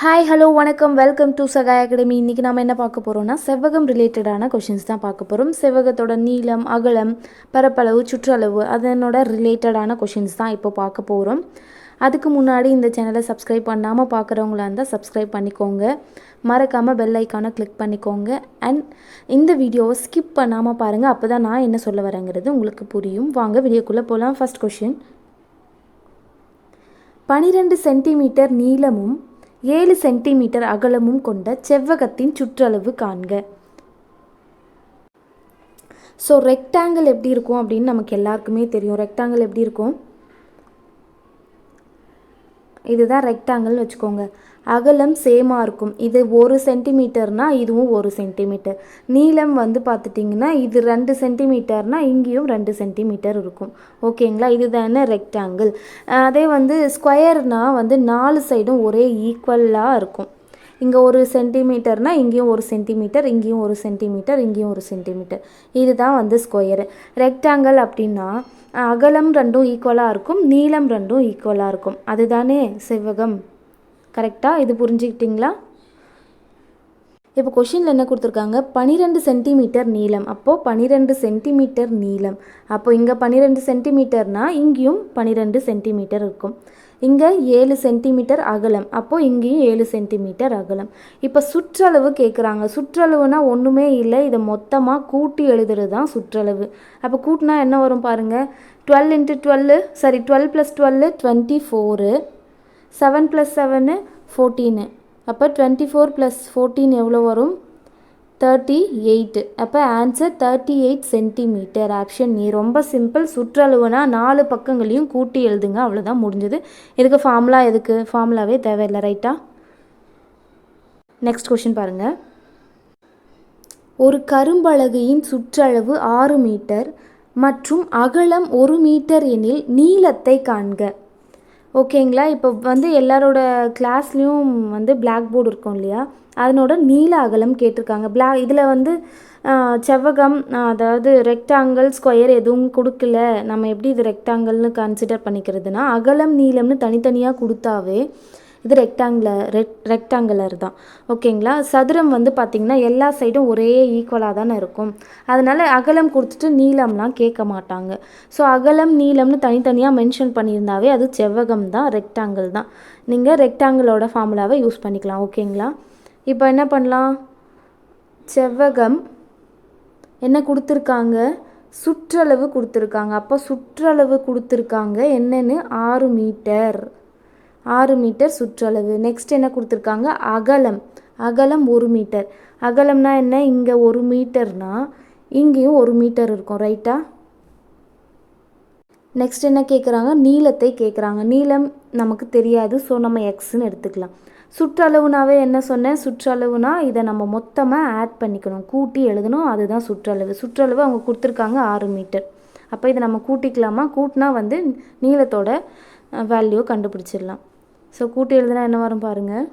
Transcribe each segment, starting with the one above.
Hi hello வணக்கம். Welcome to Sagai academy இன்றைக்கி நம்ம என்ன பார்க்க போகிறோம்னா செவ்வகம் ரிலேட்டடான கொஷின்ஸ் தான் பார்க்க போகிறோம் செவ்வகத்தோட நீளம் அகலம் பரப்பளவு சுற்றளவு அதனோட ரிலேட்டடான கொஷின்ஸ் தான் இப்போ பார்க்க போகிறோம் அதுக்கு முன்னாடி இந்த சேனலை சப்ஸ்கிரைப் பண்ணாமல் பார்க்குறவங்களா இருந்தால் சப்ஸ்கிரைப் பண்ணிக்கோங்க. மறக்காமல் பெல் ஐக்கானை கிளிக் பண்ணிக்கோங்க. அண்ட் இந்த வீடியோவை ஸ்கிப் பண்ணாமல் பாருங்கள் அப்போ தான் நான் என்ன சொல்ல வரேங்கிறது உங்களுக்கு புரியும். வாங்க வீடியோக்குள்ளே போகலாம் ஃபஸ்ட் கொஷின் பனிரெண்டு சென்டிமீட்டர் நீளமும் ஏழு சென்டிமீட்டர் அகலமும் கொண்ட செவ்வகத்தின் சுற்றளவு காண்க. ஸோ ரெக்டாங்கிள் எப்படி இருக்கும் அப்படின்னு நமக்கு எல்லாருக்குமே தெரியும். ரெக்டாங்கிள் எப்படி இருக்கும்? இதுதான் ரெக்டாங்கிள்னு வச்சுக்கோங்க. அகலம் சேமாக இருக்கும். இது ஒரு சென்டிமீட்டர்னால் இதுவும் ஒரு சென்டிமீட்டர் நீளம் வந்து பார்த்துட்டிங்கன்னா இது ரெண்டு சென்டிமீட்டர்னால் இங்கேயும் ரெண்டு சென்டிமீட்டர் இருக்கும். ஓகேங்களா? இது தானே ரெக்டாங்கிள் அதே வந்து ஸ்கொயர்னால் வந்து நாலு சைடும் ஒரே ஈக்குவலாக இருக்கும். இங்கே ஒரு சென்டிமீட்டர்னால் இங்கேயும் ஒரு சென்டிமீட்டர் இங்கேயும் ஒரு சென்டிமீட்டர் இங்கேயும் ஒரு சென்டிமீட்டர் இதுதான் வந்து ஸ்கொயரு ரெக்டாங்கிள் அப்படின்னா அகலம் ரெண்டும் ஈக்குவலாக இருக்கும் நீளம் ரெண்டும் ஈக்குவலாக இருக்கும். அதுதானே செவ்வகம் கரெக்டாக இது புரிஞ்சுக்கிட்டிங்களா? இப்போ கொஷினில் என்ன கொடுத்துருக்காங்க? பன்னிரெண்டு சென்டிமீட்டர் நீளம். அப்போது பன்னிரெண்டு சென்டிமீட்டர் நீளம். அப்போ இங்கே பன்னிரெண்டு சென்டிமீட்டர்னால் இங்கேயும் பன்னிரெண்டு சென்டிமீட்டர் இருக்கும். இங்கே ஏழு சென்டிமீட்டர் அகலம். அப்போது இங்கேயும் ஏழு சென்டிமீட்டர் அகலம். இப்போ சுற்றளவு கேட்குறாங்க சுற்றளவுனா ஒன்றுமே இல்லை. இதை மொத்தமாக கூட்டி எழுதுறது தான் சுற்றளவு. அப்போ கூட்டினா என்ன வரும் பாருங்கள் twelve into twelve sorry twelve plus twelve twenty four seven plus seven fourteen அப்போ டுவெண்ட்டி ஃபோர் ப்ளஸ் ஃபோர்டீன் எவ்வளோ வரும்? தேர்ட்டி எயிட்டு அப்போ answer thirty eight centimetre option நீ ரொம்ப சிம்பிள் சுற்றளவுனா நாலு பக்கங்களையும் கூட்டி எழுதுங்க. அவ்வளோதான் முடிஞ்சது. இதுக்கு ஃபார்முலா எதுக்கு? ஃபார்முலாவே தேவையில்லை ரைட்டா நெக்ஸ்ட் கொஷின் பாருங்கள் ஒரு கரும்பலகையின் சுற்றளவு ஆறு மீட்டர் மற்றும் அகலம் ஒரு மீட்டர் எனில் நீளத்தை காண்க. ஓகேங்களா? இப்போ வந்து எல்லாரோட கிளாஸ்லேயும் வந்து பிளாக் போர்டு இருக்கும் இல்லையா? அதனோட நீள அகலம் கேட்டிருக்காங்க. பிளா இதில் வந்து செவ்வகம் அதாவது ரெக்டாங்கிள் ஸ்கொயர் எதுவும் கொடுக்கல. நம்ம எப்படி இது ரெக்டாங்கிள்னு கன்சிடர் பண்ணிக்கிறதுனா அகலம் நீளம்னு தனித்தனியாக கொடுத்தாவே இது ரெக்டாங்குலர் ரெக் ரெக்டாங்குலர் தான். ஓகேங்களா சதுரம் வந்து பார்த்திங்கன்னா எல்லா சைடும் ஒரே ஈக்குவலாக தானே இருக்கும். அதனால் அகலம் கொடுத்துட்டு நீளம்லாம் கேட்க மாட்டாங்க. ஸோ அகலம் நீளம்னு தனித்தனியாக மென்ஷன் பண்ணியிருந்தாவே அது செவ்வகம் தான் ரெக்டாங்கிள் தான். நீங்கள் ரெக்டாங்கிளோட ஃபார்முலாவை யூஸ் பண்ணிக்கலாம். ஓகேங்களா இப்போ என்ன பண்ணலாம்? செவ்வகம் என்ன கொடுத்துருக்காங்க? சுற்றளவு கொடுத்துருக்காங்க. அப்போ சுற்றளவு கொடுத்துருக்காங்க என்னென்னு? ஆறு மீட்டர் ஆறு மீட்டர் சுற்றளவு. நெக்ஸ்ட் என்ன கொடுத்துருக்காங்க? அகலம். அகலம் ஒரு மீட்டர். அகலம்னா என்ன? இங்கே ஒரு மீட்டர்னா இங்கேயும் ஒரு மீட்டர் இருக்கும் ரைட்டா நெக்ஸ்ட் என்ன கேட்குறாங்க நீளத்தை கேட்குறாங்க நீளம் நமக்கு தெரியாது ஸோ நம்ம எக்ஸ்ன்னு எடுத்துக்கலாம். சுற்றளவுனாவே என்ன சொன்னேன்? சுற்றளவுனா இதை நம்ம மொத்தமாக ஆட் பண்ணிக்கணும். கூட்டி எழுதணும் அதுதான் சுற்றளவு. சுற்றளவு அவங்க கொடுத்துருக்காங்க ஆறு மீட்டர். அப்போ இதை நம்ம கூட்டிக்கலாமா? கூட்டினா வந்து நீளத்தோட வேல்யூ கண்டுபிடிச்சிடலாம். ஸோ கூட்டி எழுதுனா என்ன வரும் பாருங்கள்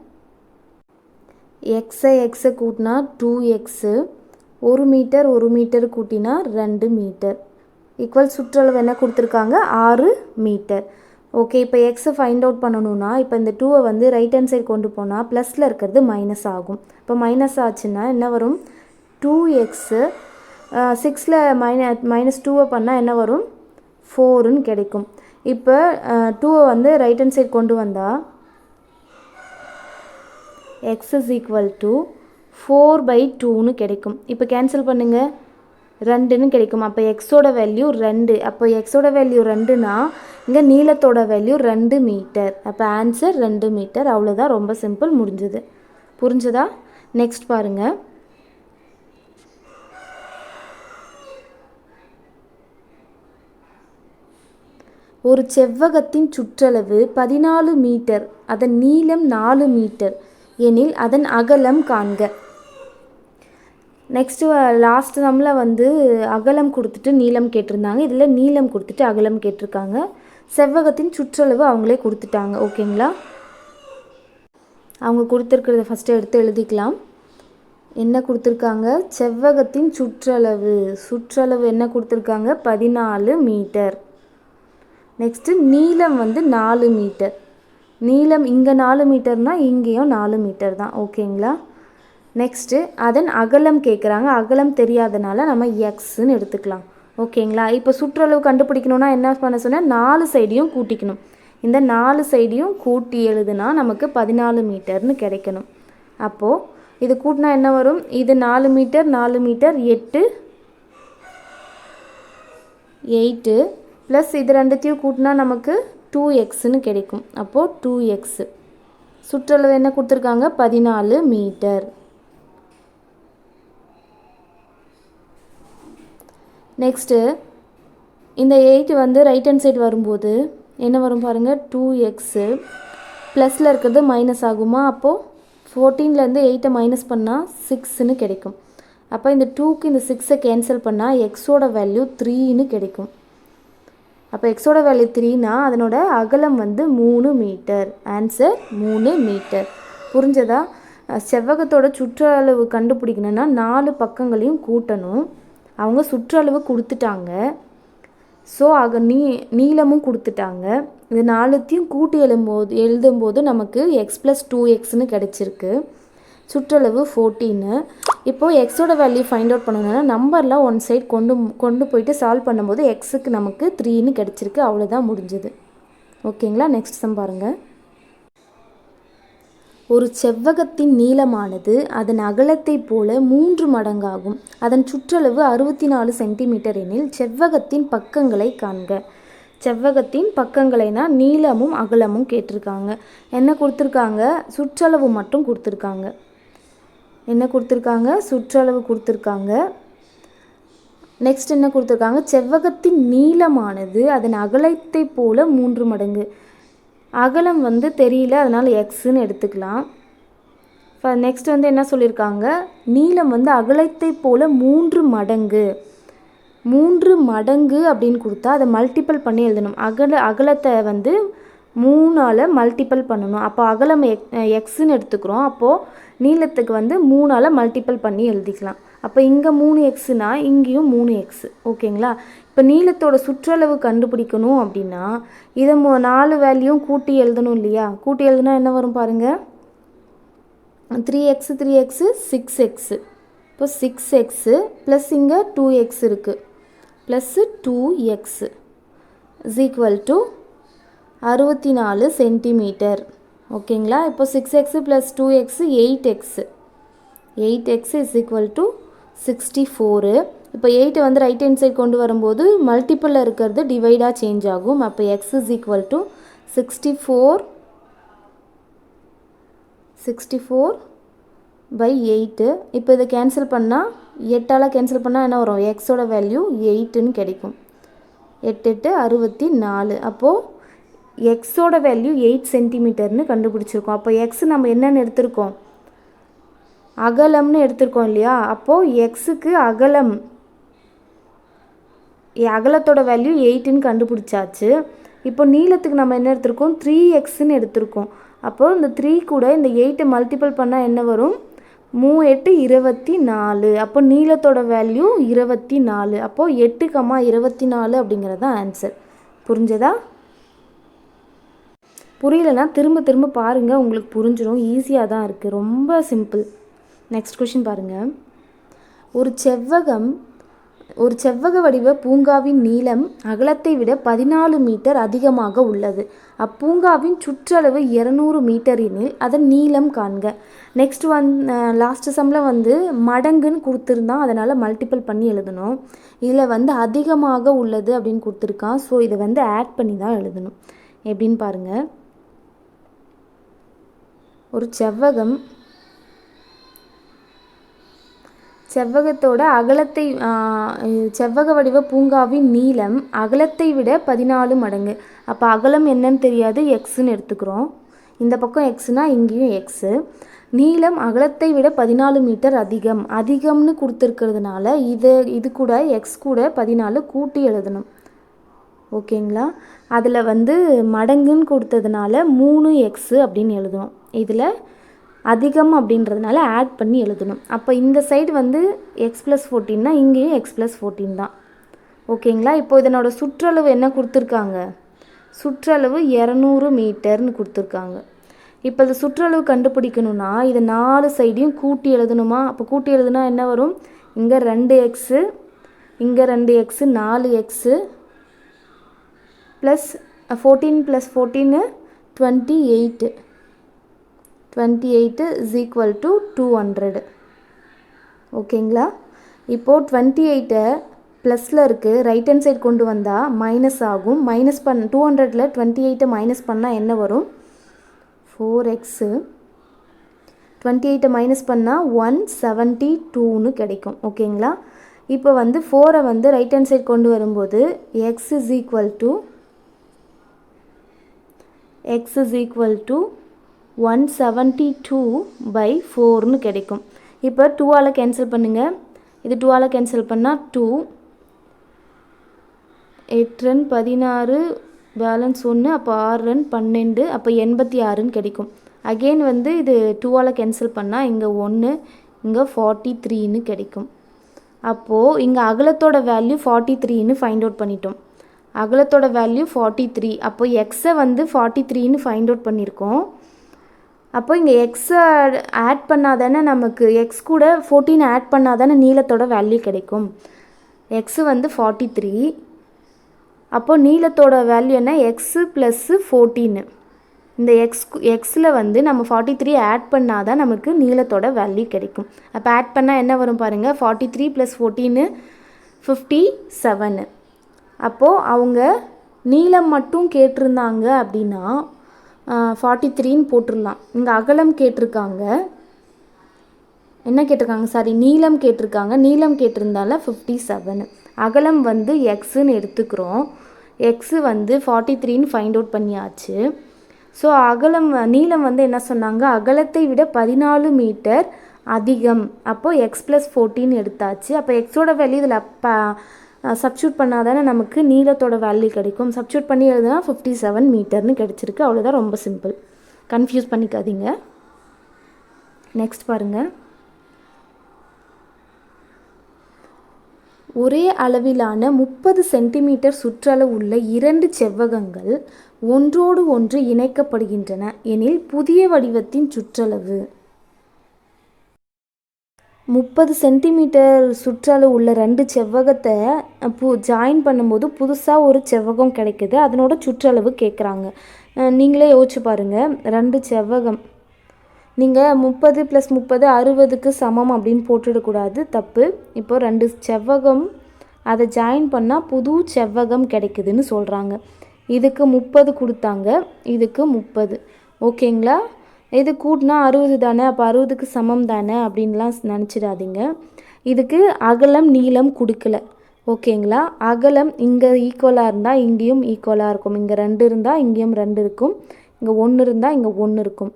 எக்ஸை எக்ஸை கூட்டினா டூ எக்ஸு ஒரு மீட்டர் ஒரு மீட்டர் கூட்டினா ரெண்டு மீட்டர். ஈக்குவல் சுற்றளவு என்ன கொடுத்துருக்காங்க? ஆறு மீட்டர். ஓகே இப்போ எக்ஸை ஃபைண்ட் அவுட் பண்ணணும்னா இப்போ இந்த டூவை வந்து ரைட் ஹேண்ட் சைடு கொண்டு போனால் ப்ளஸில் இருக்கிறது மைனஸ் ஆகும். இப்போ மைனஸ் ஆச்சுன்னா என்ன வரும்? டூ எக்ஸு சிக்ஸில் மைன மைனஸ் டூவை பண்ணால் என்ன வரும்? ஃபோருன்னு கிடைக்கும். இப்போ டூவை வந்து ரைட் ஹேண்ட் சைடு கொண்டு வந்தால் x is equal to four by டூன்னு கிடைக்கும். இப்போ கேன்சல் பண்ணுங்கள் ரெண்டுன்னு கிடைக்கும். அப்போ எக்ஸோட வேல்யூ ரெண்டு. அப்போ எக்ஸோட வேல்யூ ரெண்டுனா இங்கே நீளத்தோட வேல்யூ ரெண்டு மீட்டர் அப்போ ஆன்சர் ரெண்டு மீட்டர் அவ்வளோதான் ரொம்ப சிம்பிள் முடிஞ்சது. புரிஞ்சதா? நெக்ஸ்ட் பாருங்கள் ஒரு செவ்வகத்தின் சுற்றளவு பதினாலு மீட்டர் அதன் நீளம் நாலு மீட்டர் எனில் அதன் அகலம் காண்க. நெக்ஸ்ட்டு லாஸ்ட் சம்மில் வந்து அகலம் கொடுத்துட்டு நீளம் கேட்டிருந்தாங்க. இதில் நீளம் கொடுத்துட்டு அகலம் கேட்டிருக்காங்க. செவ்வகத்தின் சுற்றளவு அவங்களே கொடுத்துட்டாங்க. ஓகேங்களா அவங்க கொடுத்துருக்கிறத ஃபஸ்ட்டு எடுத்து எழுதிக்கலாம். என்ன கொடுத்துருக்காங்க? செவ்வகத்தின் சுற்றளவு. சுற்றளவு என்ன கொடுத்துருக்காங்க? பதினாலு மீட்டர். நெக்ஸ்ட்டு நீளம் வந்து நாலு மீட்டர். நீளம் இங்கே நாலு மீட்டர்னால் இங்கேயும் நாலு மீட்டர் தான். ஓகேங்களா? நெக்ஸ்ட்டு அதன் அகலம் கேட்குறாங்க அகலம் தெரியாதனால நம்ம எக்ஸ்ன்னு எடுத்துக்கலாம். ஓகேங்களா? இப்போ சுற்றளவு கண்டுபிடிக்கணும்னா என்ன பண்ண சொன்னால் நாலு சைடையும் கூட்டிக்கணும். இந்த நாலு சைடையும் கூட்டி எழுதுனா நமக்கு பதினாலு மீட்டர்னு கிடைக்கணும். அப்போது இது கூட்டினா என்ன வரும்? இது நாலு மீட்டர் நாலு மீட்டர் எட்டு எயிட்டு ப்ளஸ் இது ரெண்டுத்தையும் கூட்டினா நமக்கு டூ எக்ஸ்னு கிடைக்கும். அப்போது டூ எக்ஸு சுற்றளவு என்ன கொடுத்துருக்காங்க? பதினாலு மீட்டர். நெக்ஸ்ட்டு இந்த எயிட் வந்து ரைட் ஹேண்ட் சைடு வரும்போது என்ன வரும் பாருங்கள் டூ எக்ஸு ப்ளஸில் இருக்கிறது மைனஸ் ஆகுமா? அப்போது ஃபோர்டீன்லேருந்து எயிட்டை மைனஸ் பண்ணால் சிக்ஸ்னு கிடைக்கும். அப்போ இந்த டூக்கு இந்த சிக்ஸை கேன்சல் பண்ணால் எக்ஸோட வேல்யூ த்ரீன்னு கிடைக்கும். அப்போ எக்ஸோட வேல்யூ த்ரீனா அதனோட அகலம் வந்து மூணு மீட்டர் ஆன்சர் மூணு மீட்டர் புரிஞ்சதா? செவ்வகத்தோட சுற்றளவு கண்டுபிடிக்கணும்னா நாலு பக்கங்களையும் கூட்டணும். அவங்க சுற்றளவு கொடுத்துட்டாங்க. ஸோ ஆக நீ நீளமும் கொடுத்துட்டாங்க. இது நாலுத்தையும் கூட்டி எழும்போது எழுதும்போது நமக்கு எக்ஸ் ப்ளஸ் டூ எக்ஸ்னு கிடச்சிருக்கு. சுற்றளவு ஃபோர்டீனு இப்போது எக்ஸோட வேல்யூ ஃபைண்ட் அவுட் பண்ணணும்னா நம்பர்லாம் ஒன் சைட் கொண்டு கொண்டு போயிட்டு சால்வ் பண்ணும்போது எக்ஸுக்கு நமக்கு த்ரீன்னு கிடச்சிருக்கு. அவ்வளோதான் முடிஞ்சது. ஓகேங்களா நெக்ஸ்ட் சம் பாருங்கள் ஒரு செவ்வகத்தின் நீளமானது அதன் அகலத்தைப் போல மூன்று மடங்காகும். அதன் சுற்றளவு அறுபத்தி நாலு சென்டிமீட்டர் எனில் செவ்வகத்தின் பக்கங்களை காண்க. செவ்வகத்தின் பக்கங்களைனா நீளமும் அகலமும் கேட்டிருக்காங்க. என்ன கொடுத்துருக்காங்க? சுற்றளவு மட்டும் கொடுத்துருக்காங்க. என்ன கொடுத்துருக்காங்க? சுற்றளவு கொடுத்துருக்காங்க. நெக்ஸ்ட் என்ன கொடுத்துருக்காங்க? செவ்வகத்தின் நீளமானது அதன் அகலத்தைப் போல மூன்று மடங்கு. அகலம் வந்து தெரியல அதனால் எக்ஸுன்னு எடுத்துக்கலாம். இப்போ நெக்ஸ்ட் வந்து என்ன சொல்லியிருக்காங்க? நீளம் வந்து அகலத்தைப் போல மூன்று மடங்கு. மூன்று மடங்கு அப்படின்னு கொடுத்தா அதை மல்டிபிள் பண்ணி எழுதணும். அகல அகலத்தை வந்து மூணால் மல்டிப்பிள் பண்ணணும். அப்போ அகலம் எக் எக்ஸ்ன்னு எடுத்துக்கிறோம். அப்போது நீளத்துக்கு வந்து மூணால் மல்டிப்பிள் பண்ணி எழுதிக்கலாம். அப்போ இங்கே மூணு எக்ஸுனா இங்கேயும் மூணு எக்ஸு ஓகேங்களா? இப்போ நீளத்தோட சுற்றளவு கண்டுபிடிக்கணும் அப்படின்னா இதை மு நாலு வேல்யூம் கூட்டி எழுதணும் இல்லையா? கூட்டி எழுதுனா என்ன வரும் பாருங்கள் three x three x six x இப்போ சிக்ஸ் எக்ஸு ப்ளஸ் இங்கே டூ எக்ஸ் இருக்குது plus two x is equal to அறுபத்தி நாலு சென்டிமீட்டர். ஓகேங்களா? இப்போ six x plus two x eight x eight x is equal to sixty four இப்போ எயிட்டை வந்து ரைட் ஹேண்ட் சைட் கொண்டு வரும்போது மல்டிப்பிளில் இருக்கிறது டிவைடாக சேஞ்ச் ஆகும். அப்போ x is equal to sixty four sixty four by eight இப்போ இதை கேன்சல் பண்ணால் எட்டால் கேன்சல் பண்ணால் என்ன வரும்? எக்ஸோட வேல்யூ எயிட்டுன்னு கிடைக்கும். எட்டு எட்டு அறுபத்தி நாலு அப்போது எக்ஸோட வேல்யூ எயிட் சென்டிமீட்டர்னு கண்டுபிடிச்சிருக்கோம். அப்போ எக்ஸ் நம்ம என்னென்னு எடுத்திருக்கோம்? அகலம்னு எடுத்திருக்கோம் இல்லையா? அப்போது எக்ஸுக்கு அகலம் அகலத்தோட வேல்யூ எயிட்டுன்னு கண்டுபிடிச்சாச்சு. இப்போ நீளத்துக்கு நம்ம என்ன எடுத்திருக்கோம்? த்ரீ எக்ஸ்ன்னு எடுத்திருக்கோம். அப்போது இந்த த்ரீ கூட இந்த எயிட்டை மல்டிபிள் பண்ணால் என்ன வரும்? மூ எட்டு இருபத்தி நாலு. அப்போ நீளத்தோட வேல்யூ இருபத்தி நாலு. அப்போது எட்டு கம்மா இருபத்தி நாலு அப்படிங்கிறது தான் ஆன்சர் புரிஞ்சதா? புரியலனா திரும்ப திரும்ப பாருங்கள் உங்களுக்கு புரிஞ்சிடும் ஈஸியாக தான் இருக்குது ரொம்ப சிம்பிள் நெக்ஸ்ட் கொஷின் பாருங்கள் ஒரு செவ்வகம் ஒரு செவ்வக வடிவ பூங்காவின் நீளம் அகலத்தை விட பதினாலு மீட்டர் அதிகமாக உள்ளது. அப்பூங்காவின் சுற்றளவு இரநூறு மீட்டர் எனில் அதன் நீளம் காண்க. நெக்ஸ்ட் வந் லாஸ்ட் சம்மில் வந்து மடங்குன்னு கொடுத்துருந்தான். அதனால் மல்டிபிள் பண்ணி எழுதணும். இதில் வந்து அதிகமாக உள்ளது அப்படின்னு கொடுத்துருக்கான். ஸோ இதை வந்து ஆட் பண்ணி தான் எழுதணும். எப்படின்னு பாருங்கள் ஒரு செவ்வகம். செவ்வகத்தோட அகலத்தை செவ்வக வடிவ பூங்காவின் நீளம் அகலத்தை விட பதினாலு மடங்கு. அப்போ அகலம் என்னன்னு தெரியாது எக்ஸ்ன்னு எடுத்துக்கிறோம். இந்த பக்கம் எக்ஸ்னா இங்கேயும் எக்ஸு நீளம் அகலத்தை விட பதினாலு மீட்டர் அதிகம். அதிகம்னு கொடுத்துருக்கிறதுனால இது இது கூட எக்ஸ் கூட பதினாலு கூட்டி எழுதணும். ஓகேங்களா? அதில் வந்து மடங்குன்னு கொடுத்ததுனால மூணு எக்ஸு அப்படின்னு எழுதணும். இதில் அதிகம் அப்படின்றதுனால ஆட் பண்ணி எழுதணும். அப்போ இந்த சைடு வந்து எக்ஸ் ப்ளஸ் ஃபோர்டீன்னா இங்கேயும் எக்ஸ் ப்ளஸ் ஃபோர்டீன் தான். ஓகேங்களா? இப்போ இதனோட சுற்றளவு என்ன கொடுத்துருக்காங்க? சுற்றளவு இரநூறு மீட்டர்னு கொடுத்துருக்காங்க. இப்போ இந்த சுற்றளவு கண்டுபிடிக்கணும்னா இது நாலு சைடையும் கூட்டி எழுதணுமா? அப்போ கூட்டி எழுதுனா என்ன வரும்? இங்கே ரெண்டு எக்ஸு இங்கே ரெண்டு எக்ஸு நாலு x plus fourteen plus fourteen twenty eight twenty eight is equal to two hundred ஓகேங்களா இப்போது டுவெண்ட்டி எயிட்டை ப்ளஸில் இருக்குது ரைட் ஹேண்ட் சைடு கொண்டு வந்தால் மைனஸ் ஆகும். மைனஸ் பண் டூ ஹண்ட்ரடில் டுவெண்ட்டி எயிட்டை மைனஸ் பண்ணால் என்ன வரும்? ஃபோர் எக்ஸு டுவெண்ட்டி எயிட்டை மைனஸ் பண்ணால் ஒன் செவன்ட்டி டூன்னு கிடைக்கும் ஓகேங்களா இப்போ வந்து ஃபோரை வந்து ரைட் ஹேண்ட் சைடு கொண்டு வரும்போது x is equal to x is equal to one seventy two by ஃபோர்னு கிடைக்கும். இப்போ டூவால் கேன்சல் பண்ணுங்கள் இது டூவால் கேன்சல் பண்ணால் டூ எட்டு ரன் பதினாறு பேலன்ஸ் ஒன்று அப்போ ஆறு ரன் பன்னெண்டு அப்போ எண்பத்தி ஆறுன்னு கிடைக்கும். அகெயின் வந்து இது டூவால் கேன்சல் பண்ணால் இங்கே ஒன்று இங்கே ஃபார்ட்டி த்ரீன்னு கிடைக்கும். அப்போது இங்கே அகலத்தோட வேல்யூ ஃபார்ட்டி த்ரீன்னு ஃபைண்ட் அவுட் பண்ணிட்டோம். அகலத்தோட வேல்யூ ஃபார்ட்டி த்ரீ அப்போ எக்ஸை வந்து ஃபார்ட்டி த்ரீன்னு ஃபைண்ட் அவுட் பண்ணியிருக்கோம். அப்போ இங்கே எக்ஸை ஆட் பண்ணால் தானே நமக்கு எக்ஸ் கூட ஃபோர்டீன் ஆட் பண்ணால் தானே நீளத்தோட வேல்யூ கிடைக்கும். எக்ஸு வந்து ஃபார்ட்டி த்ரீ அப்போ நீளத்தோட வேல்யூ என்ன? எக்ஸு ப்ளஸ்ஸு ஃபோர்டீனு இந்த எக்ஸ் எக்ஸில் வந்து நம்ம ஃபார்ட்டி த்ரீ ஆட் பண்ணால் தான் நமக்கு நீளத்தோட வேல்யூ கிடைக்கும். அப்போ ஆட் பண்ணால் என்ன வரும் பாருங்கள் forty three plus fourteen fifty seven அப்போது அவங்க நீளம் மட்டும் கேட்டிருந்தாங்க அப்படின்னா ஃபார்ட்டி த்ரீன்னு போட்டுடலாம் இங்கே அகலம் கேட்டிருக்காங்க. என்ன கேட்டிருக்காங்க? சாரி நீளம் கேட்டிருக்காங்க. நீளம் கேட்டிருந்தால ஃபிஃப்டி செவனு அகலம் வந்து எக்ஸுன்னு எடுத்துக்கிறோம். எக்ஸு வந்து ஃபார்ட்டி த்ரீன்னு ஃபைண்ட் அவுட் பண்ணியாச்சு. ஸோ அகலம் நீளம் வந்து என்ன சொன்னாங்க? அகலத்தை விட பதினாலு மீட்டர் அதிகம். அப்போது எக்ஸ் ப்ளஸ் ஃபோர்டீன் எடுத்தாச்சு. அப்போ எக்ஸோட வேல்யூ இதில் ப சப்ஸ்டியூட் பண்ணால் தானே நமக்கு நீளத்தோட வேல்யூ கிடைக்கும். சப்ஸ்டியூட் பண்ணி எழுதுனா ஃபிஃப்டி செவன் மீட்டர்னு கிடச்சிருக்கு. அவ்வளோதான் ரொம்ப சிம்பிள் கன்ஃபியூஸ் பண்ணிக்காதீங்க. நெக்ஸ்ட் பாருங்கள் ஒரே அளவிலான முப்பது சென்டிமீட்டர் சுற்றளவு உள்ள இரண்டு செவ்வகங்கள் ஒன்றோடு ஒன்று இணைக்கப்படுகின்றன. எனில் புதிய வடிவத்தின் சுற்றளவு. முப்பது சென்டிமீட்டர் சுற்றளவு உள்ள ரெண்டு செவ்வகத்தை பு ஜாயின் பண்ணும்போது புதுசாக ஒரு செவ்வகம் கிடைக்குது. அதனோட சுற்றளவு கேட்குறாங்க நீங்களே யோசிச்சு பாருங்கள் ரெண்டு செவ்வகம். நீங்கள் முப்பது ப்ளஸ் முப்பது அறுபதுக்கு சமம் அப்படின்னு போட்டுடக்கூடாது. தப்பு. இப்போ ரெண்டு செவ்வகம் அதை ஜாயின் பண்ணால் புது செவ்வகம் கிடைக்குதுன்னு சொல்கிறாங்க இதுக்கு முப்பது கொடுத்தாங்க. இதுக்கு முப்பது. ஓகேங்களா? இது கூட்டினா அறுபது தானே அப்போ அறுபதுக்கு சமம் தானே அப்படின்லாம் நினச்சிடாதீங்க. இதுக்கு அகலம் நீளம் கொடுக்கல. ஓகேங்களா? அகலம் இங்கே ஈக்குவலாக இருந்தால் இங்கேயும் ஈக்குவலாக இருக்கும். இங்கே ரெண்டு இருந்தால் இங்கேயும் ரெண்டு இருக்கும். இங்கே ஒன்று இருந்தால் இங்கே ஒன்று இருக்கும்.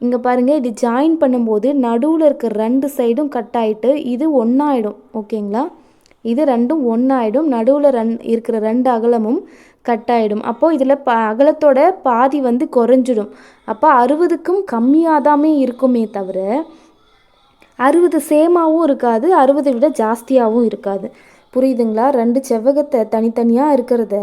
இங்கே பாருங்கள் இது ஜாயின் பண்ணும்போது நடுவில் இருக்க ரெண்டு சைடும் கட் ஆகிட்டு இது ஒன்றாயிடும் ஓகேங்களா? இது ரெண்டும் ஒன்றாயிடும் நடுவில் ரன் இருக்கிற ரெண்டு அகலமும் கட் ஆகிடும் அப்போது இதில் ப அகலத்தோட பாதி வந்து குறைஞ்சிடும். அப்போ அறுபதுக்கும் கம்மியாக தான் இருக்குமே தவிர அறுபது சேமாகவும் இருக்காது அறுபதை விட ஜாஸ்தியாகவும் இருக்காது. புரியுதுங்களா? ரெண்டு செவ்வகத்தை தனித்தனியாக இருக்கிறத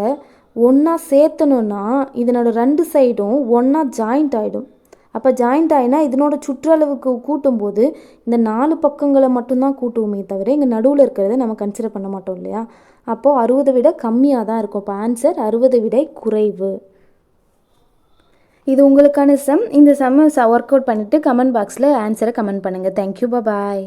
ஒன்றா சேர்த்தணுன்னா இதனோட ரெண்டு சைடும் ஒன்றா ஜாயிண்ட் ஆகிடும் அப்போ ஜாயிண்ட் ஆகினா இதனோட சுற்றளவுக்கு கூட்டும்போது இந்த நாலு பக்கங்களை மட்டும்தான் கூட்டுவோமே தவிர இங்கே நடுவில் இருக்கிறத நம்ம கன்சிடர் பண்ண மாட்டோம் இல்லையா? அப்போது அறுபதை விட கம்மியாக தான் இருக்கும். இப்போ ஆன்சர் அறுபதை விட குறைவு. இது உங்களுக்கான சம் இந்த சம்மை ஒர்க் அவுட் பண்ணிவிட்டு கமெண்ட் பாக்ஸில் ஆன்சரை கமெண்ட் பண்ணுங்கள் தேங்க்யூ பாய்